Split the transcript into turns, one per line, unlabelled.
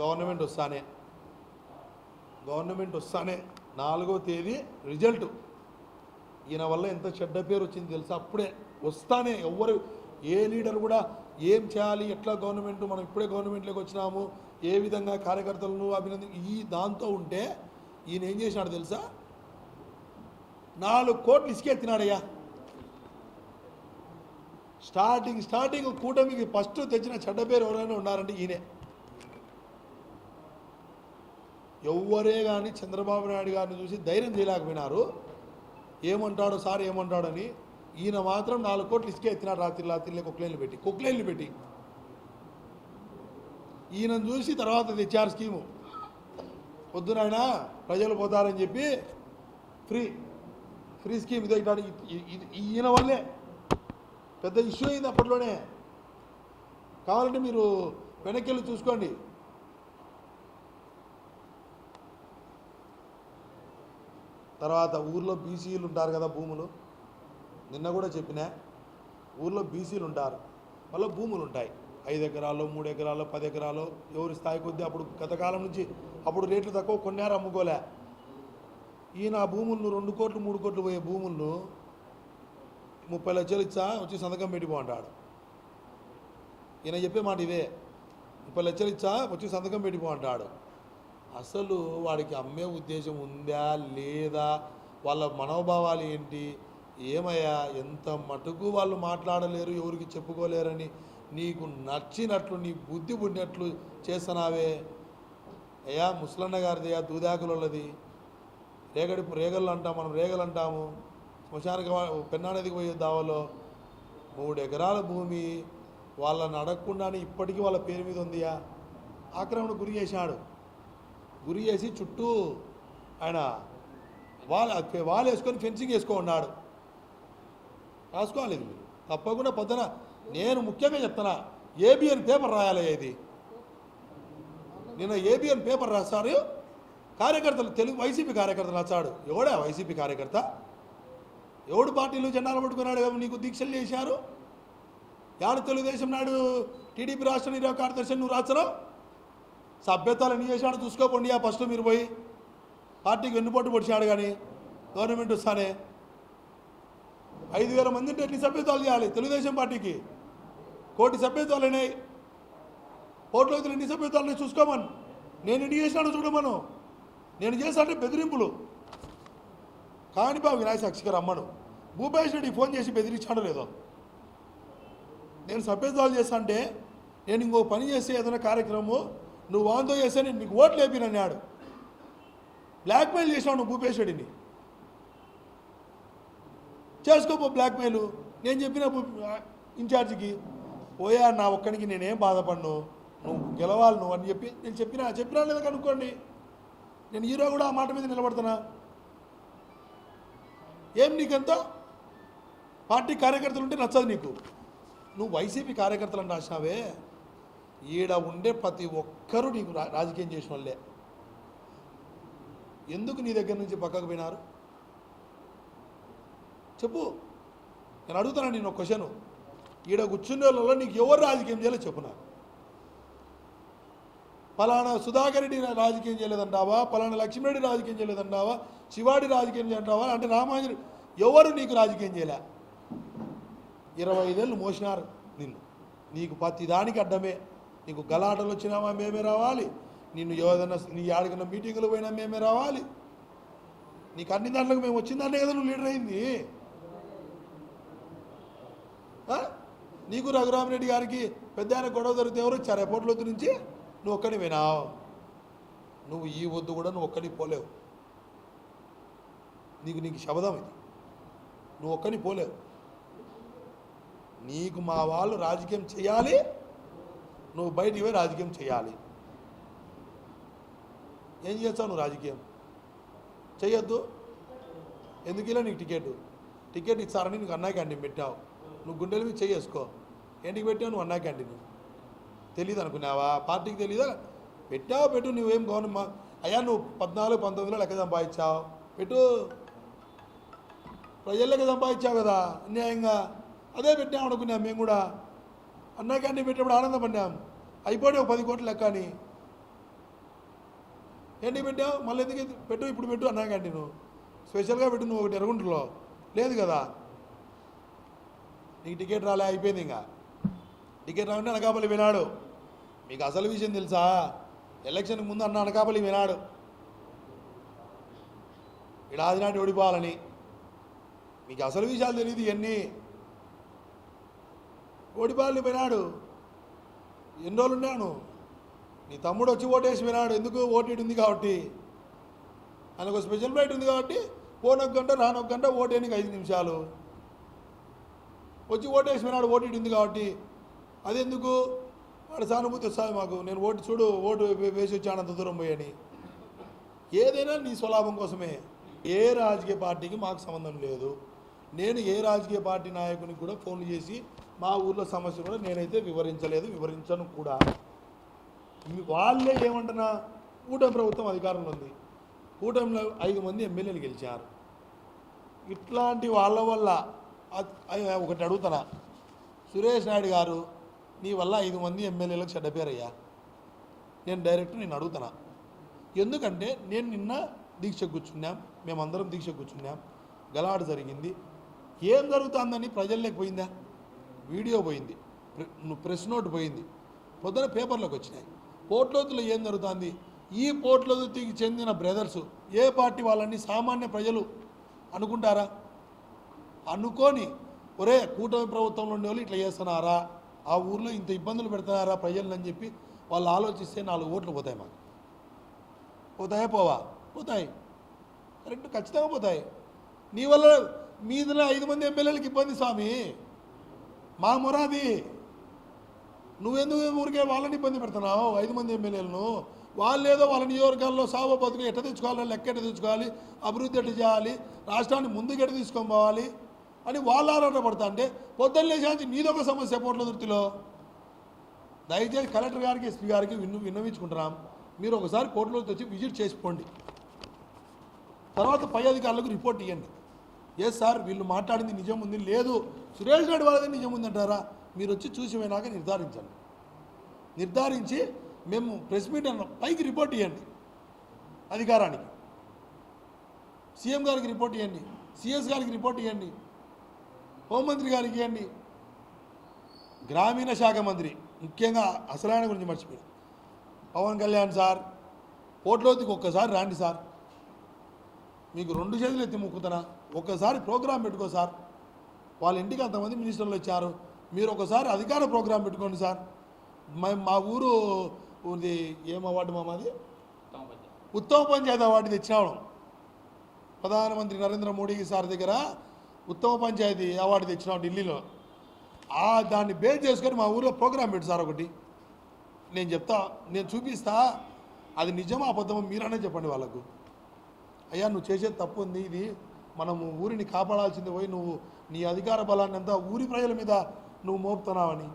Government వస్తానే. Government వస్తానే. నాలుగో తేదీ రిజల్ట్. ఈయన వల్ల ఎంత చెడ్డ పేరు వచ్చింది తెలుసా? అప్పుడే వస్తానే. ఎవ్వరు ఏ లీడర్ కూడా ఏం చేయాలి ఎట్లా గవర్నమెంట్ మనం ఇప్పుడే గవర్నమెంట్లోకి వచ్చినాము ఏ విధంగా కార్యకర్తలను అభినంది ఈ దాంతో ఉంటే ఈయన ఏం చేసినాడు తెలుసా? నాలుగు కోట్లు ఇసుకెత్తినాడయ్యా. స్టార్టింగ్ స్టార్టింగ్ కూటమికి ఫస్ట్ తెచ్చిన చెడ్డ పేరు ఎవరైనా ఉన్నారంటే ఈయనే. ఎవ్వరే కానీ చంద్రబాబు నాయుడు గారిని చూసి ధైర్యం చేయలేకపోయినారు. ఏమంటాడు సార్ ఏమంటాడని ఈయన మాత్రం నాలుగు కోట్లు ఇసుకే ఎత్తినాడు రాత్రి రాత్రిలే కుక్లైన్లు పెట్టి కుక్లైన్లు పెట్టి. ఈయనను చూసి తర్వాత తెచ్చారు స్కీము. పొద్దునాయన ప్రజలు పోతారని చెప్పి ఫ్రీ ఫ్రీ స్కీమ్ ఇది ఈయన వల్లే. పెద్ద ఇష్యూ అయింది అప్పట్లోనే. కావాలంటే మీరు వెనక్కి వెళ్ళి చూసుకోండి. తర్వాత ఊర్లో బీసీలు ఉంటారు కదా భూములు. నిన్న కూడా చెప్పినా ఊర్లో బీసీలు ఉంటారు. మళ్ళీ భూములు ఉంటాయి. ఐదు ఎకరాలు మూడు ఎకరాలు పది ఎకరాలు ఎవరి స్థాయి కొద్దీ అప్పుడు గతకాలం నుంచి అప్పుడు రేట్లు తక్కువ కొన్నారు అమ్ముకోలే. ఈయన ఆ భూములను రెండు కోట్లు మూడు కోట్లు పోయే భూములను ముప్పై లక్షలు ఇచ్చా వచ్చి సంతకం పెట్టిపో అంటాడు. ఈయన చెప్పే మాట ఇదే ముప్పై లక్షలు ఇచ్చా వచ్చి సంతకం పెట్టిపో అంటాడు. అసలు వాడికి అమ్మే ఉద్దేశం ఉందా లేదా? వాళ్ళ మనోభావాలు ఏంటి? ఏమయ్యా ఎంత మటుకు వాళ్ళు మాట్లాడలేరు ఎవరికి చెప్పుకోలేరని నీకు నచ్చినట్లు నీ బుద్ధి పుట్టినట్లు చేస్తున్నావే. అయ్యా ముసలన్న గారిది ఆ దూదాకులది రేగడి రేగళ్ళు అంటాం మనం రేగలు అంటాము. శ్మశానక పెన్నానదికి పోయే దావలో మూడు ఎకరాల భూమి వాళ్ళని అడగకుండానే ఇప్పటికీ వాళ్ళ పేరు మీద ఉందియా? ఆక్రమణ గురి చేశాడు. గురి చేసి చుట్టూ ఆయన వాళ్ళ వాళ్ళు వేసుకొని ఫెన్సింగ్ వేసుకో ఉన్నాడు రాసుకోవాలి మీరు. తప్పకుండా పొద్దున నేను ముఖ్యంగా చెప్తున్నా ఏబిఎన్ పేపర్ రాయాలి ఇది. నిన్న ఏబిఎన్ పేపర్ రాశారు కార్యకర్తలు తెలుగు వైసీపీ కార్యకర్తలు రాశాడు. ఎవడా వైసీపీ కార్యకర్త? ఎవడు పార్టీలు జెండాలు పట్టుకున్నాడు? నీకు దీక్షలు చేశారు? యాడు తెలుగుదేశం నాడు టీడీపీ రాష్ట్ర నిర్వాహక కార్యదర్శి నువ్వు రాచరా సభ్యత్వాలు ఎన్ని చేశాడు చూసుకోకండి ఆ ఫస్ట్ మీరు పోయి పార్టీకి వెన్నుపోటు పొడిచాడు కానీ గవర్నమెంట్ వస్తానే. ఐదు వేల మంది ఉంటే ఎన్ని సభ్యత్వాలు చేయాలి తెలుగుదేశం పార్టీకి? కోటి సభ్యత్వాలు అయినాయి కోట్ల వ్యక్తులు ఎన్ని సభ్యత్వాలని చూసుకోమని. నేను ఎన్ని చేసినాడో చూడమను. నేను చేశానంటే బెదిరింపులు. కానిపా వినాయక సాక్షిగా రమ్మను. భూపేష్ రెడ్డి ఫోన్ చేసి బెదిరించాడో లేదో. నేను సభ్యత్వాలు చేస్తా అంటే నేను ఇంకో పని చేస్తే ఏదైనా కార్యక్రమం నువ్వు వాంతో చేస్తే నేను నీకు ఓట్లు వేపినన్నాడు బ్లాక్మెయిల్ చేసావు నువ్వు భూపేష్ చేసుకోపో బ్లాక్మెయిల్ నేను చెప్పిన ఇన్ఛార్జికి పోయా నా ఒక్కడికి నేనేం బాధపడను. నువ్వు గెలవాలి నువ్వు అని చెప్పి నేను చెప్పినా. చెప్పినా లేదా కనుక్కోండి. నేను హీరో కూడా ఆ మాట మీద నిలబడుతున్నా ఏం నీకెంత? పార్టీ కార్యకర్తలు ఉంటే నచ్చదు నీకు. నువ్వు వైసీపీ కార్యకర్తలను రాసినావే. ఈడ ఉండే ప్రతి ఒక్కరూ నీకు రా- రాజకీయం చేసిన వాళ్ళే. ఎందుకు నీ దగ్గర నుంచి పక్కకు పోయినారు? చెప్పు. నేను అడుగుతున్నాను నేను ఒక ఈడ కూర్చునే వాళ్ళలో నీకు ఎవరు రాజకీయం చేయాలో చెప్పు నాకు. పలానా సుధాకర్ రెడ్డి రాజకీయం చేయలేదంటావా? పలానా లక్ష్మీరెడ్డి రాజకీయం చేయలేదంటావా? శివాడి రాజకీయం చేయంటావా? అంటే రామాంజలి ఎవరు నీకు రాజకీయం చేయలే? ఇరవై ఐదేళ్ళు మోసినారు నిన్ను. నీకు ప్రతి దానికి అడ్డమే. నీకు గలాటలు వచ్చినామా? మేమే రావాలి. నిన్ను ఏదైనా నీ ఆడిగిన మీటింగులు పోయినా మేమే రావాలి. నీకు అన్ని దాంట్లోకి మేము వచ్చిందాన్నే కదా నువ్వు లీడర్ అయింది. నీకు రఘురామరెడ్డి గారికి పెద్ద ఆయన గొడవ జరిగితే ఎవరు వచ్చారు? ఎయిర్పోర్ట్లోకి నుంచి? నువ్వు ఒక్కని వినావు నువ్వు ఈ వద్దు కూడా నువ్వు ఒక్కని పోలేవు. నీకు నీకు శబదం ఇది. నువ్వు ఒక్కని పోలేవు. నీకు మా వాళ్ళు రాజకీయం చేయాలి. నువ్వు బయట పోయి రాజకీయం చేయాలి. ఏం చేస్తావు నువ్వు రాజకీయం? చేయొద్దు ఎందుకు ఇలా నీకు టికెట్? టికెట్ ఇచ్చారని నీకు అన్నా క్యాంటీన్ పెట్టావు నువ్వు గుండెల మీద చెయ్యేసుకో. ఏంటికి పెట్టావు నువ్వు అన్నా క్యాంటీన్? తెలియదు అనుకున్నావా? పార్టీకి తెలియదా పెట్టావు పెట్టు. నువ్వేం గవర్నమెంట్ అయ్యా నువ్వు పద్నాలుగు పంతొమ్మిదిలో లెక్క సంపాదించావు. పెట్టు. ప్రజల్లోకి సంపాదించావు కదా అన్యాయంగా. అదే పెట్టావు అనుకున్నావు మేము కూడా. అన్నా క్యాంటీన్ పెట్టినప్పుడు ఆనందపడ్డాం అయిపోయి ఒక పది కోట్లు లెక్క అని. ఏంటి పెట్టావు? మళ్ళీ ఎందుకు పెట్టు ఇప్పుడు పెట్టు అన్నా క్యాంటీన్ నువ్వు స్పెషల్గా పెట్టు నువ్వు ఒకటి ఎరగుంటులో లేదు కదా. నీకు టికెట్ రాలే అయిపోయింది ఇంకా. టికెట్ రాకుంటే అనకాపల్లి వినాడు మీకు అసలు విషయం తెలుసా? ఎలక్షన్కి ముందు అన్న అనకాపల్లి వినాడు ఇడాది నాటి ఓడిపోవాలని. మీకు అసలు విషయాలు తెలియదు ఇవన్నీ ఓడిపోవాలని పోయినాడు ఎన్ని రోజులు ఉన్నాను? నీ తమ్ముడు వచ్చి ఓటేసి పోయినాడు ఎందుకు? ఓటీటీ ఉంది కాబట్టి. ఆయనకు స్పెషల్ ఫ్లైట్ ఉంది కాబట్టి పోనొక గంట రానొక గంట ఓటేనికి ఐదు నిమిషాలు. వచ్చి ఓటేసి పోయినాడు ఓటీటీ ఉంది కాబట్టి. అదెందుకు? వాడు సానుభూతి వస్తుంది మాకు. నేను ఓటు చూడు ఓటు వేసి వచ్చాను అంత దూరం పోయని. ఏదైనా నీ స్వలాభం కోసమే. ఏ రాజకీయ పార్టీకి మాకు సంబంధం లేదు. నేను ఏ రాజకీయ పార్టీ నాయకునికి కూడా ఫోన్ చేసి మా ఊర్లో సమస్య కూడా నేనైతే వివరించలేదు వివరించను కూడా. మీ- వాళ్ళే ఏమంటున్నా కూటమి ప్రభుత్వం అధికారంలో ఉంది. కూటమిలో ఐదు మంది ఎమ్మెల్యేలు గెలిచారు. ఇట్లాంటి వాళ్ళ వల్ల ఒకటి అడుగుతున్నా. సురేష్ నాయుడు గారు నీ వల్ల ఐదు మంది ఎమ్మెల్యేలకు చెడ్డ పేరయ్యా. నేను డైరెక్ట్ నేను అడుగుతున్నా. ఎందుకంటే నేను నిన్న దీక్ష కూర్చున్నాం మేమందరం దీక్ష కూర్చున్నాం. గలాడు జరిగింది. ఏం జరుగుతుందని ప్రజల్లోకి పోయిందా వీడియో పోయింది. ప్రె- ప్రెస్ నోట్ పోయింది. పొద్దున పేపర్లోకి వచ్చినాయి. పోట్లోతులో ఏం జరుగుతుంది? ఈ పోట్లోతుకి చెందిన బ్రదర్స్ ఏ పార్టీ వాళ్ళని సామాన్య ప్రజలు అనుకుంటారా? అనుకొని ఒరే కూటమి ప్రభుత్వంలో ఉండే వాళ్ళు ఇట్లా చేస్తున్నారా? ఆ ఊర్లో ఇంత ఇబ్బందులు పెడుతున్నారా ప్రజలను అని చెప్పి వాళ్ళు ఆలోచిస్తే నాలుగు ఓట్లు పోతాయి మాకు. పోతాయా పోవా? పోతాయి. కరెక్ట్ ఖచ్చితంగా పోతాయి. నీ వల్ల మీద ఐదు మంది ఎమ్మెల్యేలకు ఇబ్బంది స్వామి. మా మురాది నువ్వెందుకు ఊరికే వాళ్ళని ఇబ్బంది పెడుతున్నావు? ఐదు మంది ఎమ్మెల్యేలను. వాళ్ళు ఏదో వాళ్ళ నియోజకవర్గాల్లో సాగు బతుకు ఎట్ట తెచ్చుకోవాలి లెక్క ఎట్ట తెచ్చుకోవాలి అభివృద్ధి ఎట్ట చేయాలి రాష్ట్రాన్ని ముందుకు ఎట్ట తీసుకొని పోవాలి అని వాళ్ళు ఆరాటపడతా అంటే పొద్దున్న లేచాచి నీదొక సమస్య పోట్ల వృత్తిలో దయచేసి కలెక్టర్ గారికి ఎస్పీ గారికి విన్ను విన్నవించుకుంటున్నాం. మీరు ఒకసారి కోర్టులోకి వచ్చి విజిట్ చేసుకోండి తర్వాత పై అధికారులకు రిపోర్ట్ ఇవ్వండి ఎస్ సార్ వీళ్ళు మాట్లాడింది నిజం ఉంది. లేదు సురేష్ రెడ్డి వాళ్ళది నిజం ఉందంటారా మీరు వచ్చి చూసి పోయినాక నిర్ధారించండి. నిర్ధారించి మేము ప్రెస్ మీట్ అన్న. పైకి రిపోర్ట్ ఇవ్వండి. అధికారానికి. సీఎం గారికి రిపోర్ట్ ఇవ్వండి. సిఎస్ గారికి రిపోర్ట్ ఇవ్వండి. హోంమంత్రి గారికి ఇవ్వండి. గ్రామీణ శాఖ మంత్రి. ముఖ్యంగా అసలైన గురించి మర్చిపోయాడు పవన్ కళ్యాణ్ సార్ పోట్లోతికి ఒక్కసారి రాండి సార్. మీకు రెండు చేతులు ఎత్తి మొక్కుతున్నా. ఒక్కసారి ప్రోగ్రాం పెట్టుకో సార్. వాళ్ళ ఇంటికి అంతమంది మినిస్టర్లు వచ్చారు. మీరు ఒకసారి అధికార ప్రోగ్రాం పెట్టుకోండి సార్. మా- మా ఊరు ఇది ఏం అవార్డు మా మాది ఉత్తమ పంచాయతీ అవార్డు తెచ్చినాడు. ప్రధానమంత్రి నరేంద్ర మోడీ సార్ దగ్గర ఉత్తమ పంచాయతీ అవార్డు తెచ్చినాం ఢిల్లీలో. ఆ దాన్ని బేస్ చేసుకొని మా ఊర్లో ప్రోగ్రాం పెట్టు సార్ ఒకటి. నేను చెప్తా నేను చూపిస్తా. అది నిజమా అబద్ధమో మీరనే చెప్పండి వాళ్ళకు. అయ్యా నువ్వు చేసేది తప్పు ఉంది ఇది మనము ఊరిని కాపాడాల్సింది పోయి నువ్వు నీ అధికార బలాన్ని అంతా ఊరి ప్రజల మీద నువ్వు మోపుతున్నావని.